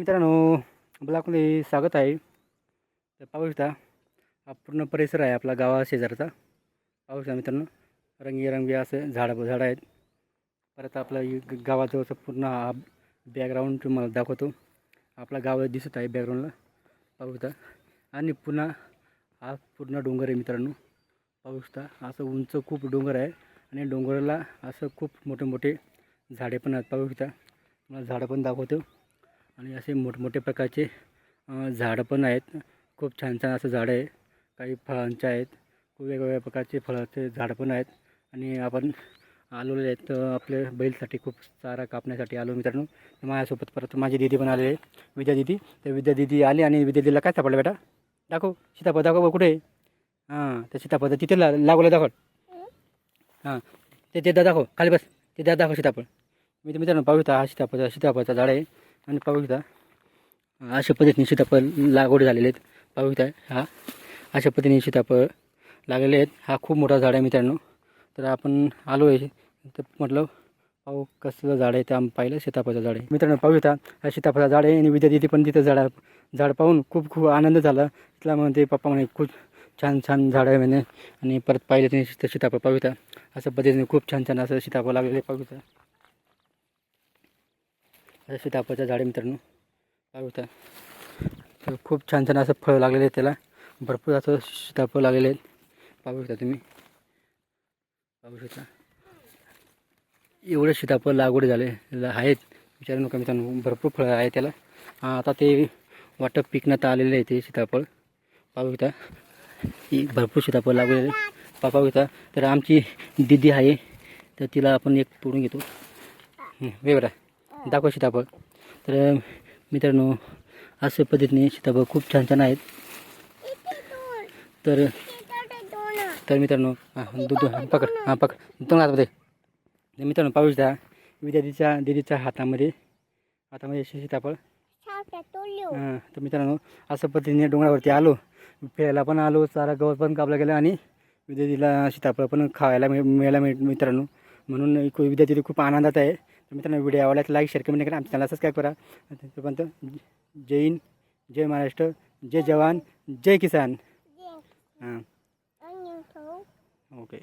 मित्रांनो ब्लॉकमध्ये स्वागत आहे. तर पाहू शकता हा पूर्ण परिसर आहे आपला गावा शेजारचा. पाहू शकता मित्रांनो रंगीरंगी असं झाडं झाडं आहेत. परत आपला गावाजवळचा गावाजवळचं पूर्ण हा बॅकग्राऊंड तुम्हाला दाखवतो. आपला गाव दिसत आहे बॅकग्राऊंडला पाहू शकता. आणि पुन्हा हा पूर्ण डोंगर आहे मित्रांनो. पाहू शकता असं उंच खूप डोंगर आहे. आणि डोंगराला असं खूप मोठे मोठे झाडे पण आहेत. पाहू शकता. तुम्हाला झाडं पण दाखवतो. आणि असे मोठमोठे प्रकारचे झाडं पण आहेत. खूप छान छान असं झाडं आहे. काही फळांचे आहेत. खूप वेगवेगळ्या प्रकारचे फळाचे झाडं पण आहेत. आणि आपण आलेले आहेत तर आपल्या बैलसाठी खूप चारा कापण्यासाठी आलो मित्रांनो. तर माझ्यासोबत परत माझी दिदी पण आलेली आहे. विद्या दिदी. तर विद्या दिदी आली आणि विद्या दिदीला काय सापडलं बेटा? दाखव. सीताफळ दाखव कुठे आहे? हां त्या सीताफळ तिथे ला लागवलं दाखव. हां ते ते दाखव. खाली बस. ते दादा दाखव सीताफळ. मी तर मित्रांनो पाहू शकता हा सीताफळ सीताफळचा झाड आहे. आणि पाहू शकता अशा पद्धतीने सीताफळ लागवड झालेले आहेत. पाहू शकता हा अशा पद्धतीने सीताफळ लागलेले आहेत. हा खूप मोठा झाड आहे मित्रांनो. तर आपण आलो आहे तर म्हटलं पाहू कसलं झाड आहे ते आम्ही पाहिलं सीताफळाचं झाड आहे. मित्रांनो पाहू शकता हा सीताफळाचं झाड आहे आणि विद्या तिथे पण तिथं झाड झाड पाहून खूप खूप आनंद झाला. तिथला म्हणते पप्पा म्हणे खूप छान छान झाड आहे म्हणे. आणि परत पाहिलं तिने सीताफळ पाहू शकता असं पद्धतीने खूप छान छान असं सीताफळ लागलेलं पाहू शकता. असं सीताफळचं झाड आहे मित्रांनो. काय होतं तर खूप छान छान असं फळ लागलेलं आहे त्याला. भरपूर असं सीताफळ लागलेले आहेत. पाहू शकता तुम्ही. पाहू शकता. एवढे सीताफळ लागवड झाले आहेत. विचारू नका मित्रांनो भरपूर फळं आहे त्याला. आता ते वाटप पिकण्यात आलेलं आहे ते सीताफळ. पाहू शकता. ही भरपूर सीताफळ लागलेले पापा पा- पाहू शकता. तर आमची दिदी आहे तर तिला आपण एक तोडून घेतो. वेगळा. हो. दाखव सीताफळ. तर मित्रांनो अशा पद्धतीने सीताफळ खूप छान छान आहेत. तर तर मित्रांनो हां दूध पकड हां पकड. दोन हातामध्ये मित्रांनो पाहू शकता विद्यार्थीच्या दिदीच्या हातामध्ये हातामध्ये सीताफळ. हां तर मित्रांनो अशा पद्धतीने डोंगरावरती आलो. फिरायला पण आलो चारा गवत पण कापला गेला आणि विद्या दिदीला सीताफळ पण खायला मिळ मिळायला मिळ मित्रांनो. म्हणून विद्यार्थी खूप आनंदात आहे. तर मित्रांनो व्हिडिओ आवडला लाईक शेअर कमेंट करा. आमच्या चॅनल सबस्क्राईब करा. तोपर्यंत जय हिंद जय महाराष्ट्र जय जवान जय किसान. हां. ओके